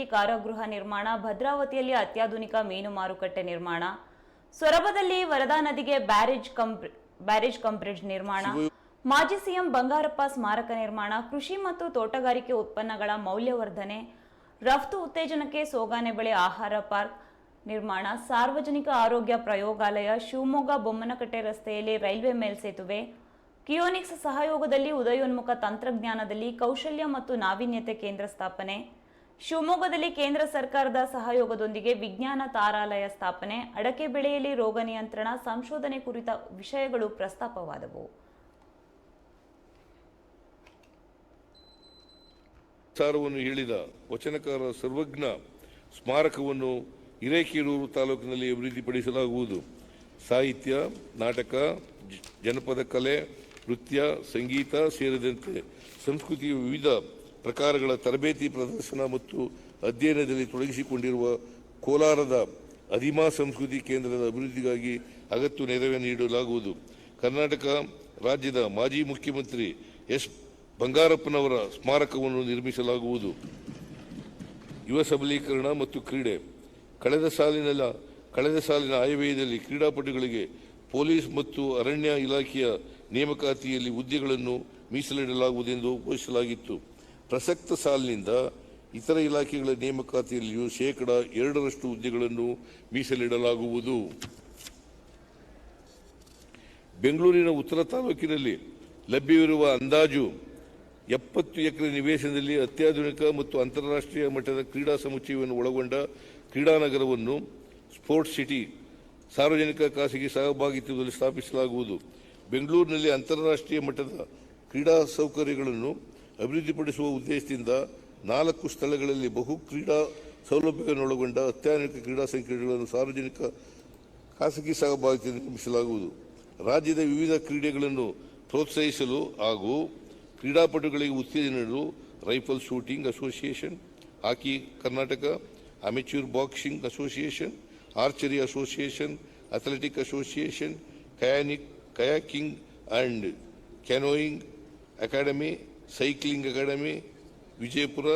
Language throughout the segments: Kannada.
ತರಬೇತಿ ಕಾರಾಗೃಹ ನಿರ್ಮಾಣ, ಭದ್ರಾವತಿಯಲ್ಲಿ ಅತ್ಯಾಧುನಿಕ ಮೀನು ಮಾರುಕಟ್ಟೆ ನಿರ್ಮಾಣ, ಸೊರಬದಲ್ಲಿ ವರದಾ ನದಿಗೆ ಬ್ಯಾರೇಜ್ ಕಂಪ್ರಿ, ಬ್ಯಾರೇಜ್ ಕಂಪ್ರಿಡ್ಜ್ ನಿರ್ಮಾಣ, ಮಾಜಿ ಸಿಎಂ ಬಂಗಾರಪ್ಪ ಸ್ಮಾರಕ ನಿರ್ಮಾಣ, ಕೃಷಿ ಮತ್ತು ತೋಟಗಾರಿಕೆ ಉತ್ಪನ್ನಗಳ ಮೌಲ್ಯವರ್ಧನೆ, ರಫ್ತು ಉತ್ತೇಜನಕ್ಕೆ ಸೋಗಾನೆ ಬೆಳೆ ಆಹಾರ ಪಾರ್ಕ್ ನಿರ್ಮಾಣ, ಸಾರ್ವಜನಿಕ ಆರೋಗ್ಯ ಪ್ರಯೋಗಾಲಯ, ಶಿವಮೊಗ್ಗ ಬೊಮ್ಮನಕಟ್ಟೆ ರಸ್ತೆಯಲ್ಲಿ ರೈಲ್ವೆ ಮೇಲ್ಸೇತುವೆ ಕಿಯೋನಿಕ್ಸ್ ಸಹಯೋಗದಲ್ಲಿ ಉದಯೋನ್ಮುಖ ತಂತ್ರಜ್ಞಾನದಲ್ಲಿ ಕೌಶಲ್ಯ ಮತ್ತು ನಾವೀನ್ಯತೆ ಕೇಂದ್ರ ಸ್ಥಾಪನೆ ಶಿವಮೊಗ್ಗದಲ್ಲಿ ಕೇಂದ್ರ ಸರ್ಕಾರದ ಸಹಯೋಗದೊಂದಿಗೆ ವಿಜ್ಞಾನ ತಾರಾಲಯ ಸ್ಥಾಪನೆ, ಅಡಕೆ ಬೆಳೆಯಲ್ಲಿ ರೋಗ ನಿಯಂತ್ರಣ, ಸಂಶೋಧನೆ ಕುರಿತ ವಿಷಯಗಳು ಪ್ರಸ್ತಾಪವಾದವು. ವಿಚಾರವನ್ನು ಹೇಳಿದ ವಚನಕಾರ ಸರ್ವಜ್ಞ, ಸ್ಮಾರಕವನ್ನು ಹಿರೇಕೆರೂರು ತಾಲೂಕಿನಲ್ಲಿ ಅಭಿವೃದ್ಧಿಪಡಿಸಲಾಗುವುದು. ಸಾಹಿತ್ಯ, ನಾಟಕ ಜನಪದ ಕಲೆ, ನೃತ್ಯ, ಸಂಗೀತ ಸೇರಿದಂತೆ ಸಂಸ್ಕೃತಿಯ ವಿವಿಧ ಪ್ರಕಾರಗಳ ತರಬೇತಿ ಪ್ರದರ್ಶನ ಮತ್ತು ಅಧ್ಯಯನದಲ್ಲಿ ತೊಡಗಿಸಿಕೊಂಡಿರುವ ಕೋಲಾರದ ಅದಿಮಾ ಸಂಸ್ಕೃತಿ ಕೇಂದ್ರದ ಅಭಿವೃದ್ಧಿಗಾಗಿ ಅಗತ್ಯ ನೆರವು ನೀಡಲಾಗುವುದು. ಕರ್ನಾಟಕ ರಾಜ್ಯದ ಮಾಜಿ ಮುಖ್ಯಮಂತ್ರಿ ಎಸ್. ಬಂಗಾರಪ್ಪನವರ ಸ್ಮಾರಕವನ್ನು ನಿರ್ಮಿಸಲಾಗುವುದು. ಯುವ ಸಬಲೀಕರಣ ಮತ್ತು ಕ್ರೀಡೆ. ಕಳೆದ ಸಾಲಿನ ಕಳೆದ ಸಾಲಿನ ಆಯವ್ಯಯದಲ್ಲಿ ಕ್ರೀಡಾಪಟುಗಳಿಗೆ ಪೊಲೀಸ್ ಮತ್ತು ಅರಣ್ಯ ಇಲಾಖೆಯ ನೇಮಕಾತಿಯಲ್ಲಿ ಹುದ್ದೆಗಳನ್ನು ಮೀಸಲಿಡಲಾಗುವುದೆಂದು ಘೋಷಿಸಲಾಗಿತ್ತು. ಪ್ರಸಕ್ತ ಸಾಲಿನಿಂದ ಇತರ ಇಲಾಖೆಗಳ ನೇಮಕಾತಿಯಲ್ಲಿಯೂ ಶೇಕಡ ಎರಡರಷ್ಟು ಹುದ್ದೆಗಳನ್ನು ಮೀಸಲಿಡಲಾಗುವುದು. ಬೆಂಗಳೂರಿನ ಉತ್ತರ ತಾಲೂಕಿನಲ್ಲಿ ಲಭ್ಯವಿರುವ ಅಂದಾಜು ಎಪ್ಪತ್ತು ಎಕರೆ ನಿವೇಶನದಲ್ಲಿ ಅತ್ಯಾಧುನಿಕ ಮತ್ತು ಅಂತಾರಾಷ್ಟ್ರೀಯ ಮಟ್ಟದ ಕ್ರೀಡಾ ಸಮುಚ್ಚಯವನ್ನು ಒಳಗೊಂಡ ಕ್ರೀಡಾನಗರವನ್ನು ಸ್ಪೋರ್ಟ್ಸ್ ಸಿಟಿ ಸಾರ್ವಜನಿಕ ಖಾಸಗಿ ಸಹಭಾಗಿತ್ವದಲ್ಲಿ ಸ್ಥಾಪಿಸಲಾಗುವುದು. ಬೆಂಗಳೂರಿನಲ್ಲಿ ಅಂತಾರಾಷ್ಟ್ರೀಯ ಮಟ್ಟದ ಕ್ರೀಡಾ ಸೌಕರ್ಯಗಳನ್ನು ಅಭಿವೃದ್ಧಿಪಡಿಸುವ ಉದ್ದೇಶದಿಂದ ನಾಲ್ಕು ಸ್ಥಳಗಳಲ್ಲಿ ಬಹು ಕ್ರೀಡಾ ಸೌಲಭ್ಯಗಳನ್ನೊಳಗೊಂಡ ಅತ್ಯಾಧುನಿಕ ಕ್ರೀಡಾ ಸಂಕೀರ್ಣಗಳನ್ನು ಸಾರ್ವಜನಿಕ ಖಾಸಗಿ ಸಹಭಾಗಿತ್ವ ನಿರ್ಮಿಸಲಾಗುವುದು. ರಾಜ್ಯದ ವಿವಿಧ ಕ್ರೀಡೆಗಳನ್ನು ಪ್ರೋತ್ಸಾಹಿಸಲು ಹಾಗೂ ಕ್ರೀಡಾಪಟುಗಳಿಗೆ ಉತ್ತೇಜನ ನೀಡಲು rifle shooting association, hockey Karnataka amateur boxing association, archery association, athletic association, ಕಯಾನಿಕ್, kayaking and canoeing academy cycling academy, Vijayapura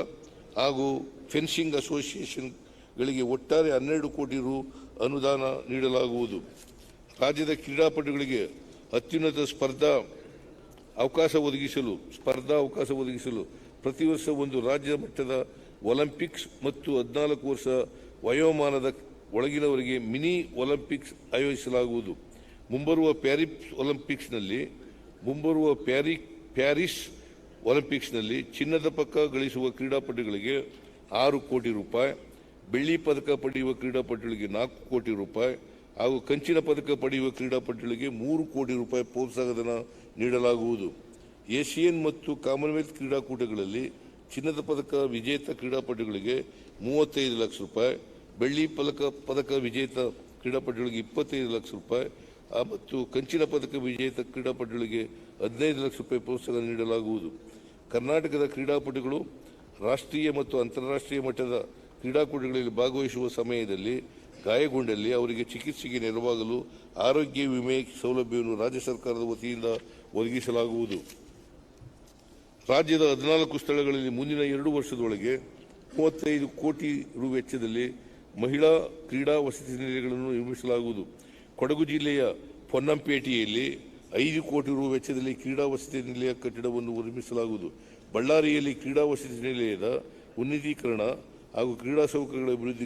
ಹಾಗೂ ಫೆನ್ಸಿಂಗ್ ಅಸೋಸಿಯೇಷನ್ಗಳಿಗೆ ಒಟ್ಟಾರೆ ಹನ್ನೆರಡು ಕೋಟಿ ರು ಅನುದಾನ ನೀಡಲಾಗುವುದು. ರಾಜ್ಯದ ಕ್ರೀಡಾಪಟುಗಳಿಗೆ ಅತ್ಯುನ್ನತ ಸ್ಪರ್ಧಾ ಅವಕಾಶ ಒದಗಿಸಲು, ಸ್ಪರ್ಧಾ ಅವಕಾಶ ಒದಗಿಸಲು ಪ್ರತಿ ವರ್ಷ ಒಂದು ರಾಜ್ಯ ಮಟ್ಟದ ಒಲಿಂಪಿಕ್ಸ್ ಮತ್ತು ಹದಿನಾಲ್ಕು ವರ್ಷ ವಯೋಮಾನದ ಒಳಗಿನವರಿಗೆ ಮಿನಿ ಒಲಿಂಪಿಕ್ಸ್ ಆಯೋಜಿಸಲಾಗುವುದು. ಮುಂಬರುವ ಪ್ಯಾರಿಸ್ ಒಲಿಂಪಿಕ್ಸ್ನಲ್ಲಿ ಮುಂಬರುವ ಪ್ಯಾರಿ, ಪ್ಯಾರಿಸ್ ಒಲಿಂಪಿಕ್ಸ್ನಲ್ಲಿ ಚಿನ್ನದ ಪಕ್ಕ ಗಳಿಸುವ ಕ್ರೀಡಾಪಟುಗಳಿಗೆ ಆರು ಕೋಟಿ ರೂಪಾಯಿ, ಬೆಳ್ಳಿ ಪದಕ ಪಡೆಯುವ ಕ್ರೀಡಾಪಟುಗಳಿಗೆ ನಾಲ್ಕು ಕೋಟಿ ರೂಪಾಯಿ ಹಾಗೂ ಕಂಚಿನ ಪದಕ ಪಡೆಯುವ ಕ್ರೀಡಾಪಟುಗಳಿಗೆ ಮೂರು ಕೋಟಿ ರೂಪಾಯಿ ಪ್ರೋತ್ಸಾಹಧನ ನೀಡಲಾಗುವುದು. ಏಷಿಯನ್ ಮತ್ತು ಕಾಮನ್ವೆಲ್ತ್ ಕ್ರೀಡಾಕೂಟಗಳಲ್ಲಿ ಚಿನ್ನದ ಪದಕ ವಿಜೇತ ಕ್ರೀಡಾಪಟುಗಳಿಗೆ ಮೂವತ್ತೈದು ಲಕ್ಷ ರೂಪಾಯಿ, ಬೆಳ್ಳಿ ಪದಕ ಪದಕ ವಿಜೇತ ಕ್ರೀಡಾಪಟುಗಳಿಗೆ ಇಪ್ಪತ್ತೈದು ಲಕ್ಷ ರೂಪಾಯಿ ಮತ್ತು ಕಂಚಿನ ಪದಕ ವಿಜೇತ ಕ್ರೀಡಾಪಟುಗಳಿಗೆ ಹದಿನೈದು ಲಕ್ಷ ರೂಪಾಯಿ ಪ್ರೋತ್ಸಾಹ ನೀಡಲಾಗುವುದು. ಕರ್ನಾಟಕದ ಕ್ರೀಡಾಪಟುಗಳು ರಾಷ್ಟ್ರೀಯ ಮತ್ತು ಅಂತಾರಾಷ್ಟ್ರೀಯ ಮಟ್ಟದ ಕ್ರೀಡಾಕೂಟಗಳಲ್ಲಿ ಭಾಗವಹಿಸುವ ಸಮಯದಲ್ಲಿ ಗಾಯಗೊಂಡಲ್ಲಿ ಅವರಿಗೆ ಚಿಕಿತ್ಸೆಗೆ ನೆರವಾಗಲು ಆರೋಗ್ಯ ವಿಮೆ ಸೌಲಭ್ಯವನ್ನು ರಾಜ್ಯ ಸರ್ಕಾರದ ವತಿಯಿಂದ ಒದಗಿಸಲಾಗುವುದು. ರಾಜ್ಯದ ಹದಿನಾಲ್ಕು ಸ್ಥಳಗಳಲ್ಲಿ ಮುಂದಿನ ಎರಡು ವರ್ಷದೊಳಗೆ ಮೂವತ್ತೈದು ಕೋಟಿ ರು ವೆಚ್ಚದಲ್ಲಿ ಮಹಿಳಾ ಕ್ರೀಡಾ ವಸತಿ ನಿಲಯಗಳನ್ನು ನಿರ್ಮಿಸಲಾಗುವುದು. ಕೊಡಗು ಜಿಲ್ಲೆಯ ಪೊನ್ನಂಪೇಟೆಯಲ್ಲಿ ಐದು ಕೋಟಿ ರು ವೆಚ್ಚದಲ್ಲಿ ಕ್ರೀಡಾ ವಸತಿ ನಿಲಯ ಕಟ್ಟಡವನ್ನು ನಿರ್ಮಿಸಲಾಗುವುದು. ಬಳ್ಳಾರಿಯಲ್ಲಿ ಕ್ರೀಡಾ ವಸತಿ ನಿಲಯದ ಉನ್ನತೀಕರಣ ಹಾಗೂ ಕ್ರೀಡಾ ಸೌಕರ್ಯಗಳ ಅಭಿವೃದ್ಧಿ